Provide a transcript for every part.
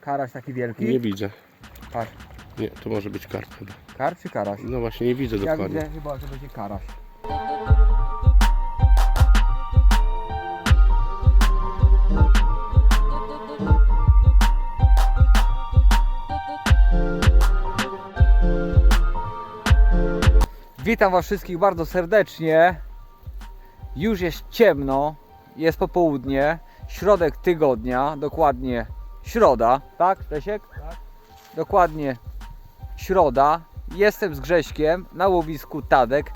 Karaś taki wielki? Nie widzę. Patrz, Nie, to może być karp chyba. kar czy karaś? No właśnie, nie widzę Ja dokładnie. widzę chyba, że będzie karaś. Witam Was wszystkich bardzo serdecznie. Już jest ciemno, jest popołudnie, środek tygodnia, dokładnie środa, tak Lesiek? Tak. Dokładnie środa. Jestem z Grześkiem na łowisku Tadek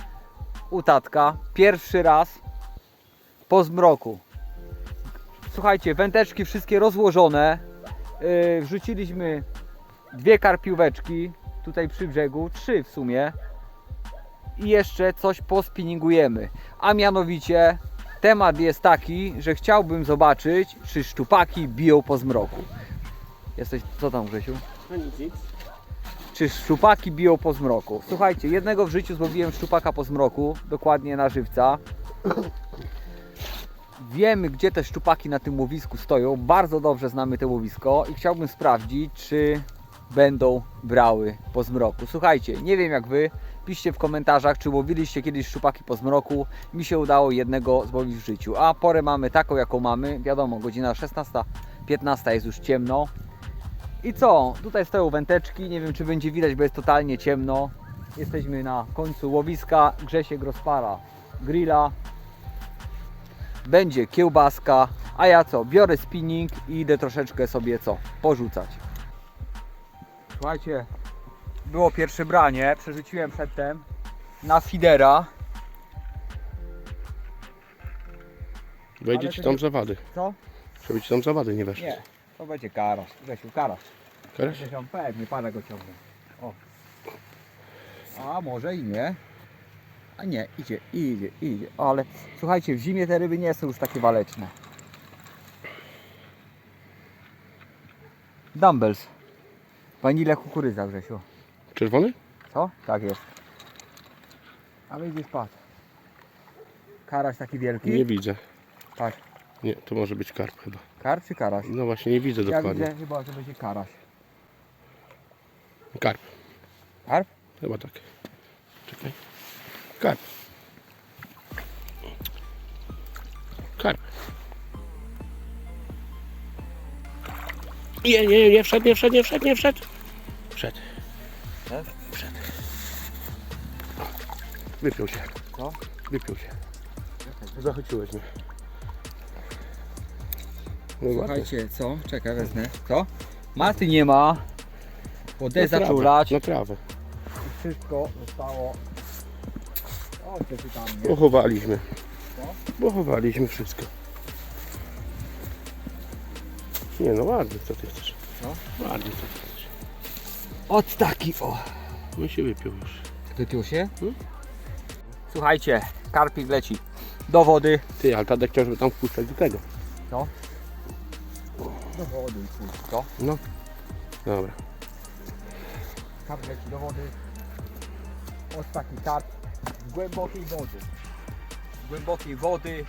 u Tatka. Pierwszy raz po zmroku. Słuchajcie, wędeczki wszystkie rozłożone. Yy, wrzuciliśmy dwie karpióweczki tutaj przy brzegu, trzy w sumie. I jeszcze coś pospinningujemy. A mianowicie temat jest taki, że chciałbym zobaczyć, czy szczupaki biją po zmroku. Jesteś, co tam Grzesiu? No nic, nic. czy szczupaki biją po zmroku. Słuchajcie, jednego w życiu złowiłem szczupaka po zmroku, dokładnie na żywca. Wiemy, gdzie te szczupaki na tym łowisku stoją, bardzo dobrze znamy to łowisko i chciałbym sprawdzić, czy będą brały po zmroku. Słuchajcie, nie wiem jak Wy, piszcie w komentarzach, czy łowiliście kiedyś szczupaki po zmroku. Mi się udało jednego złowić w życiu, a porę mamy taką, jaką mamy. Wiadomo, godzina 16.15 jest już ciemno. I co? Tutaj stoją węteczki. Nie wiem, czy będzie widać, bo jest totalnie ciemno. Jesteśmy na końcu łowiska. Grzesiek rozpara grilla. Będzie kiełbaska. A ja co? Biorę spinning i idę troszeczkę sobie co? Porzucać. Słuchajcie, było pierwsze branie. Przerzuciłem przedtem na fidera. Wejdzie Ale ci to tam nie- zawady. Co? Żeby ci tam zawady nie weszły. Nie, to będzie karaś. Grzesiu. Karaś? Gdzieś tam pewnie parę go ciągnie. O. A może i nie. A nie, idzie, idzie, idzie. Ale słuchajcie, w zimie te ryby nie są już takie waleczne. Dumbbells. Wanila kukurydza, Grzesiu. Czerwony? Co? Tak jest. A wyjdzie spadł. Karaś taki wielki? Nie widzę. Patrz. Nie, to może być karp chyba. Kar czy karaś? No właśnie, nie widzę Ja dokładnie. widzę chyba, że będzie karaś. Karp. Karp? Chyba tak. Czekaj. Karp. Karp. Nie, nie, nie wszedł, nie wszedł, nie wszedł, nie wszedł. Wszedł. Wszedł. Wypiął się. Co? Wypiął się. Zachwyciłeś mnie. No. Słuchajcie, co? Czekaj, wezmę. Co? Maty nie ma. Wodę Na zaczął lać. Na trawę. I wszystko zostało. O, tam nie? Pochowaliśmy. Co? Pochowaliśmy wszystko. Nie no ładnie, co ty chcesz? Co? Ładnie, co ty chcesz? Od taki o. No się wypiął już. Wypił się? Hmm? Słuchajcie, karpik leci do wody. Ty, ale Tadek chciał, żeby tam wpuszczać do tego. Co? Do wody, co? No. Dobra. Karp leci do wody. Od taki karp z głębokiej wody. Z głębokiej wody,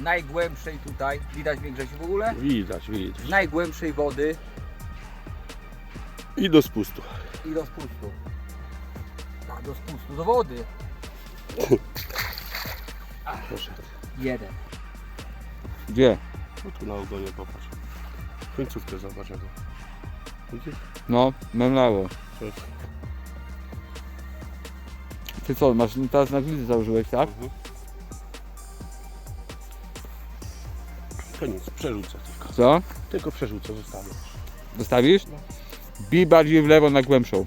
najgłębszej tutaj. Widać Grzesiu w ogóle? Widać, widać. Z najgłębszej wody I do spustu. i do spustu. Tak, do spustu, do wody. Proszę. Jeden. Gdzie? No tu na ogonie popatrz. Końcówkę zobacz jaką. Widzisz? No, memlało. Coś. Ty co, masz teraz na glizę założyłeś, tak? Mhm. To nic, przerzucę tylko. Co? Tylko przerzucę, zostawię. Dostawisz? Bij bardziej w lewo na głębszą.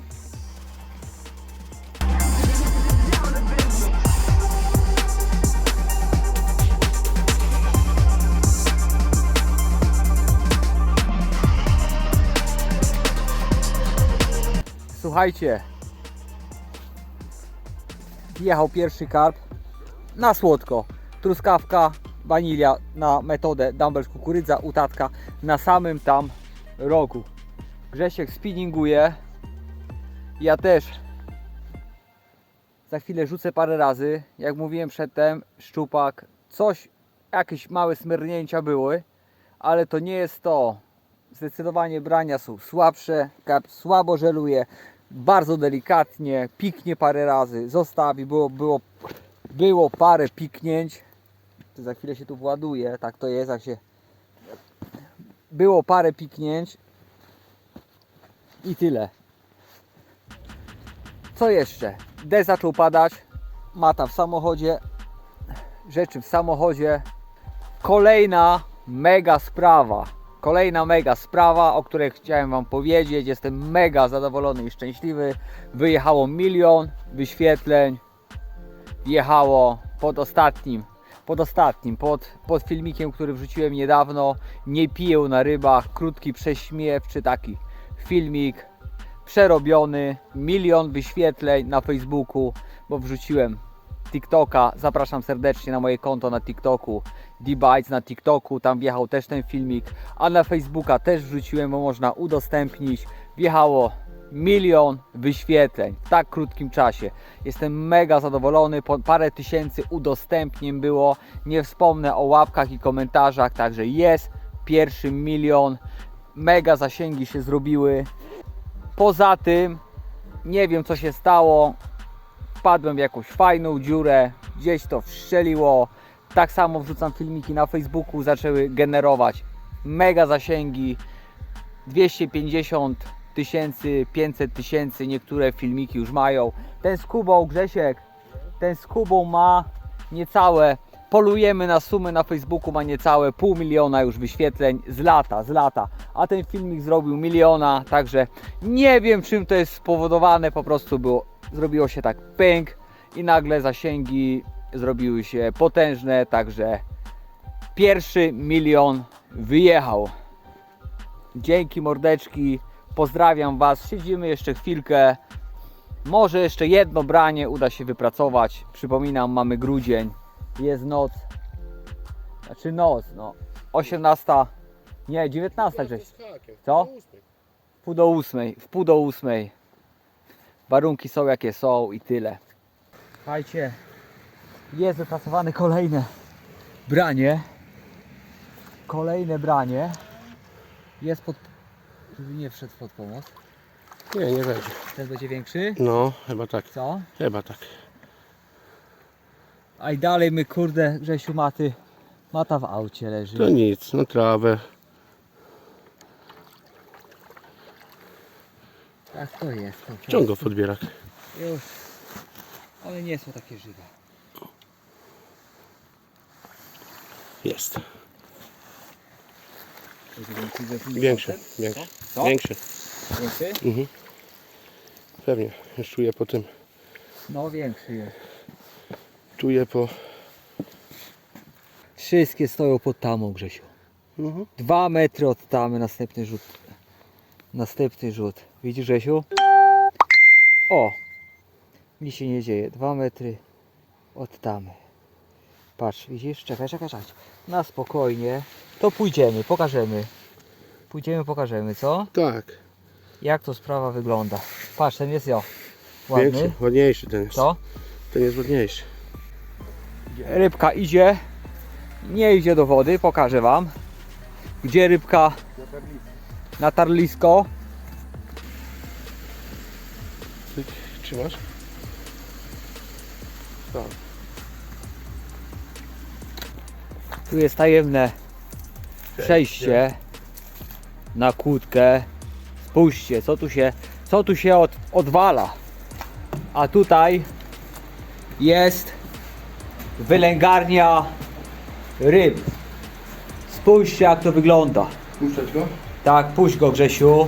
Słuchajcie. Jechał pierwszy karp na słodko. Truskawka, wanilia na metodę dumbbell kukurydza, utatka na samym tam rogu. Grzesiek spinninguje. Ja też za chwilę rzucę parę razy. Jak mówiłem przedtem, szczupak, coś, jakieś małe smyrnięcia były, ale to nie jest to. Zdecydowanie brania są słabsze, karp słabo żeluje, bardzo delikatnie, piknie parę razy, zostawi, było, było, było parę piknięć, to za chwilę się tu właduje, tak to jest, jak się było parę piknięć i tyle. Co jeszcze? Deszcz zaczął padać, mata w samochodzie, rzeczy w samochodzie. Kolejna mega sprawa. Kolejna mega sprawa, o której chciałem Wam powiedzieć. Jestem mega zadowolony i szczęśliwy. Wyjechało milion wyświetleń. Jechało pod ostatnim, pod ostatnim, pod, pod filmikiem, który wrzuciłem niedawno. Nie piję na rybach. Krótki prześmiewczy taki filmik. Przerobiony. Milion wyświetleń na Facebooku, bo wrzuciłem TikToka. Zapraszam serdecznie na moje konto na TikToku. D-Bytes na TikToku, tam wjechał też ten filmik, a na Facebooka też wrzuciłem, bo można udostępnić. Wjechało milion wyświetleń w tak krótkim czasie. Jestem mega zadowolony, po parę tysięcy udostępnień było. Nie wspomnę o łapkach i komentarzach, także jest pierwszy milion. Mega zasięgi się zrobiły. Poza tym nie wiem co się stało. Wpadłem w jakąś fajną dziurę, gdzieś to wszczeliło. Tak samo wrzucam filmiki na Facebooku, zaczęły generować mega zasięgi. 250 tysięcy, 500 tysięcy, niektóre filmiki już mają. Ten z Kubą, Grzesiek, ten z Kubą ma niecałe, polujemy na sumy na Facebooku, ma niecałe pół miliona już wyświetleń z lata, z lata. A ten filmik zrobił miliona, także nie wiem czym to jest spowodowane, po prostu było, zrobiło się tak pęk i nagle zasięgi zrobiły się potężne, także pierwszy milion wyjechał. Dzięki mordeczki, pozdrawiam Was. Siedzimy jeszcze chwilkę. Może jeszcze jedno branie uda się wypracować. Przypominam, mamy grudzień, jest noc. Znaczy noc, no. 18, nie, 19 Grześ. Co? W pół do ósmej, w pół do ósmej. Warunki są jakie są i tyle. Słuchajcie, jest wypracowane kolejne branie. Kolejne branie. Jest pod... Żeby nie wszedł pod pomoc. Nie, nie będzie. Ten będzie większy. No, chyba tak. Co? Chyba tak. A i dalej my kurde Grzesiu maty. Mata w aucie leży. To nic, na trawę. Tak to jest. Po prostu. W podbierak. Już. One nie są takie żywe. Jest. Większy, większy, Większy, większy. Co? Większy. Większy? Mhm. Pewnie. Już czuję po tym. No większy jest. Czuję po... Wszystkie stoją pod tamą Grzesiu. Mhm. Dwa metry od tamy, następny rzut. Następny rzut. Widzisz Grzesiu? O! Mi się nie dzieje. Dwa metry od tamy. Patrz, widzisz? Czekaj, czekaj, czekaj. Na spokojnie. To pójdziemy, pokażemy. Pójdziemy, pokażemy, co? Tak. Jak to sprawa wygląda. Patrz, ten jest jo. Ładny. Większy, ładniejszy ten jest. Co? Ten jest ładniejszy. Rybka idzie. Nie idzie do wody, pokażę wam. Gdzie rybka na tarlisko. Trzymasz? Tak. Tu jest tajemne przejście na kłódkę. Spójrzcie, co tu się, co tu się od, odwala. A tutaj jest wylęgarnia ryb. Spójrzcie jak to wygląda. Puszczać go? Tak, puść go Grzesiu.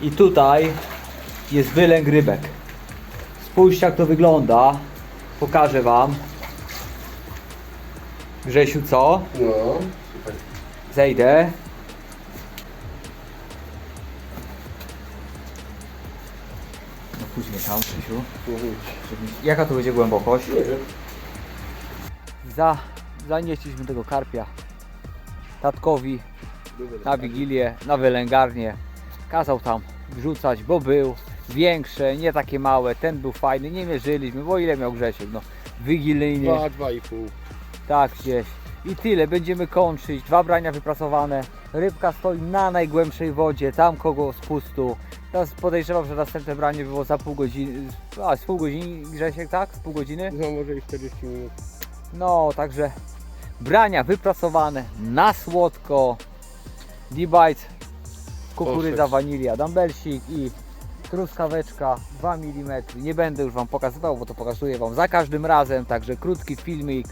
I tutaj jest wylęk rybek. Spójrzcie jak to wygląda. Pokażę wam. Grzesiu co? No. Super. Zejdę. No później tam, Krzysiu. Jaka to będzie głębokość? Nie wiem. Za, zanieśliśmy tego karpia tatkowi na wigilię, na wylęgarnię. Kazał tam wrzucać, bo był większe, nie takie małe. Ten był fajny, nie mierzyliśmy, bo ile miał Grzesiek, no wigilijnie. Dwa, dwa i pół. Tak, gdzieś. I tyle, będziemy kończyć. Dwa brania wypracowane. Rybka stoi na najgłębszej wodzie, tam kogo spustu. Teraz podejrzewam, że następne branie było za pół godziny. A, z pół godziny, Grzesiek, tak? Z pół godziny? No może i 40 minut. No, także brania wypracowane na słodko. D-Bite, kukurydza, wanilia, dumbbellsik i truskaweczka 2 mm. Nie będę już Wam pokazywał, bo to pokazuję Wam za każdym razem, także krótki filmik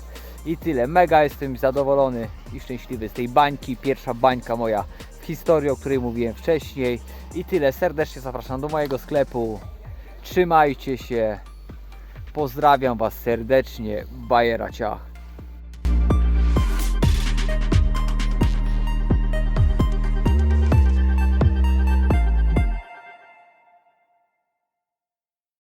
i tyle. Mega jestem zadowolony i szczęśliwy z tej bańki. Pierwsza bańka moja w historii, o której mówiłem wcześniej. I tyle. Serdecznie zapraszam do mojego sklepu. Trzymajcie się. Pozdrawiam Was serdecznie. Bajera ciach.